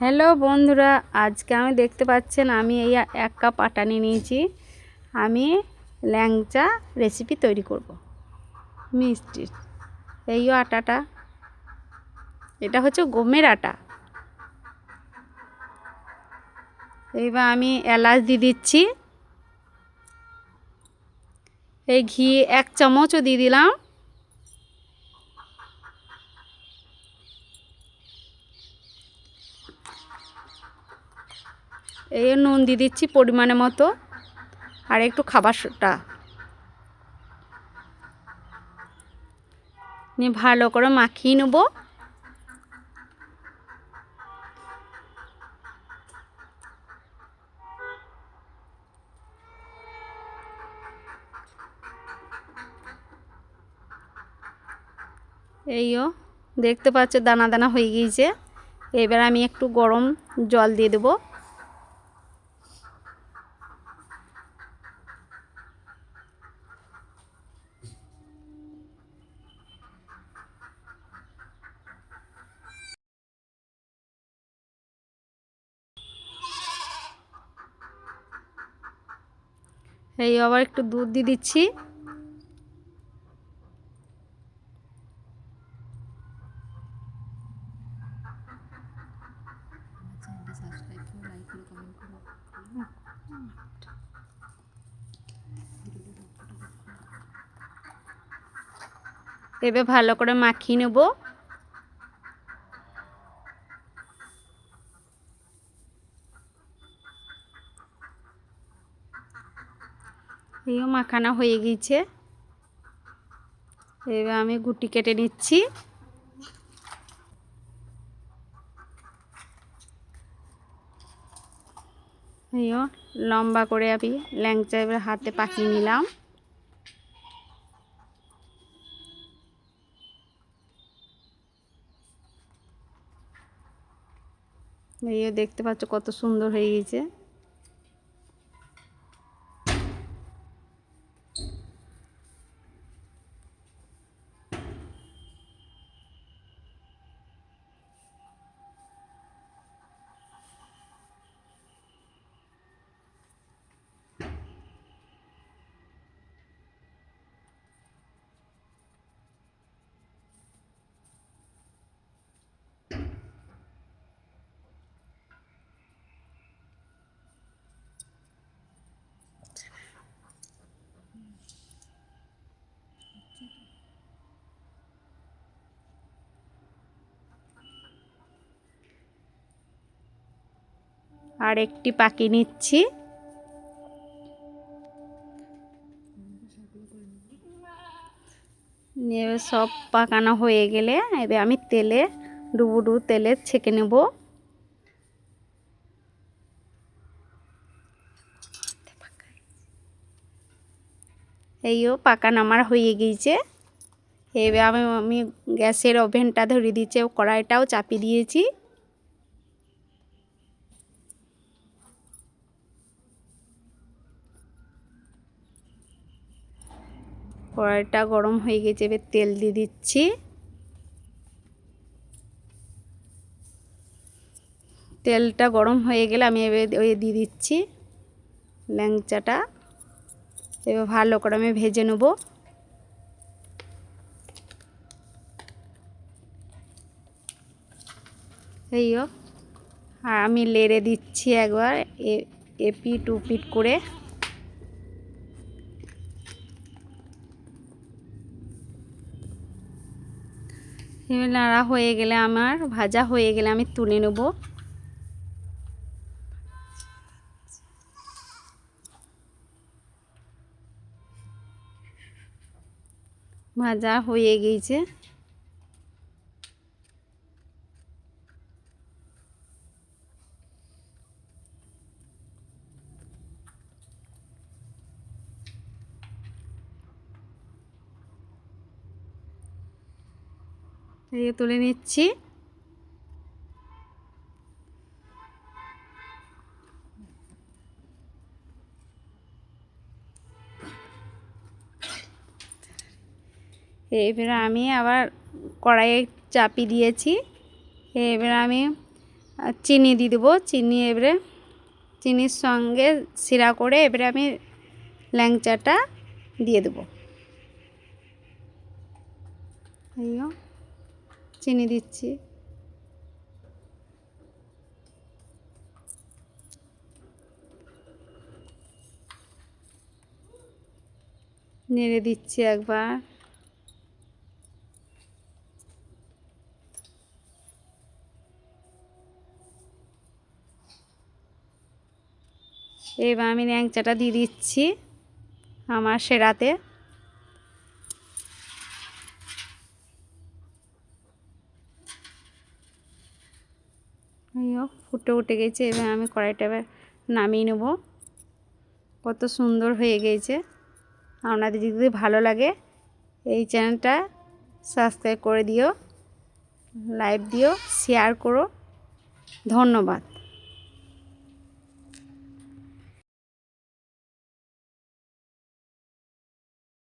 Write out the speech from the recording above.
Hello বন্ধুরা, আজকে আমি দেখতে পাচ্ছেন আমি এই এক কাপ আটা নিয়ে নিয়েছি। আমি ল্যাংচা রেসিপি তৈরি করব। মিষ্টির এই আটাটা, এটা হচ্ছে গমের আটা। এইবার আমি এলাচ দিয়ে দিচ্ছি। এই ঘি এক চামচও দিয়ে দিলাম। এই নুন দিয়ে দিচ্ছি পরিমাণে মতো, আর একটু খাবারটা। নিয়ে ভালো করে মাখিয়ে নেব। এইও দেখতে পাচ্ছ দানা দানা হয়ে গিয়েছে। এবার আমি একটু গরম জল দিয়ে দেবো। এই আবার একটু দুধ দিয়ে দিচ্ছি। এবার ভালো করে মাখিয়ে নেব। এইও মাখানা হয়ে গিয়েছে। এবার আমি গুটি কেটে নিচ্ছি। এইও লম্বা করে আমি ল্যাংচা এবার হাতে পাকিয়ে নিলাম। এই দেখতে পাচ্ছ কত সুন্দর হয়ে গেছে আর একটি পাকি নিচ্ছি। এবার সব পাকানো হয়ে গেলে এবার আমি তেলে ডুবু ডুবু তেলে ছেঁকে নেব। এইও পাকানো আমার হয়ে গিয়েছে। এবার আমি আমি গ্যাসের ওভেনটা ধরিয়ে দিয়েছি কড়াইটাও চাপিয়ে দিয়েছি। কড়াইটা গরম হয়ে গেছে, এবার তেল দিয়ে দিচ্ছি। তেলটা গরম হয়ে গেলে আমি এবার ওই দিয়ে দিচ্ছি ল্যাংচাটা। এবার ভালো করে আমি ভেজে নেব। এইও আর আমি লেড়ে দিচ্ছি একবার এ, এপিট উপিট করে। নাড়া হয়ে গেলে আমার ভাজা হয়ে গেলে আমি তুলে নেব। ভাজা হয়ে গিয়েছে এই তুলে নিচ্ছি। এবারে আমি আবার কড়াইয়ে চাপি দিয়েছি। এবারে আমি চিনি দিয়ে দেবো। চিনি এবারে, চিনির সঙ্গে শিরা করে এবারে আমি ল্যাংচাটা দিয়ে দেবো। চিনি দিচ্ছি। নেড়ে দিচ্ছি একবার। এবার আমি ল্যাংচাটা দিয়ে দিচ্ছি আমার সেরাতে। আইও ফুটে উঠে গেছে, এবার আমি কড়াইটা এবার নামিয়ে নেব। কত সুন্দর হয়ে গেছে। আপনাদের যদি ভালো লাগে, এই চ্যানেলটা সাবস্ক্রাইব করে দিও লাইভ দিও শেয়ার করো। ধন্যবাদ।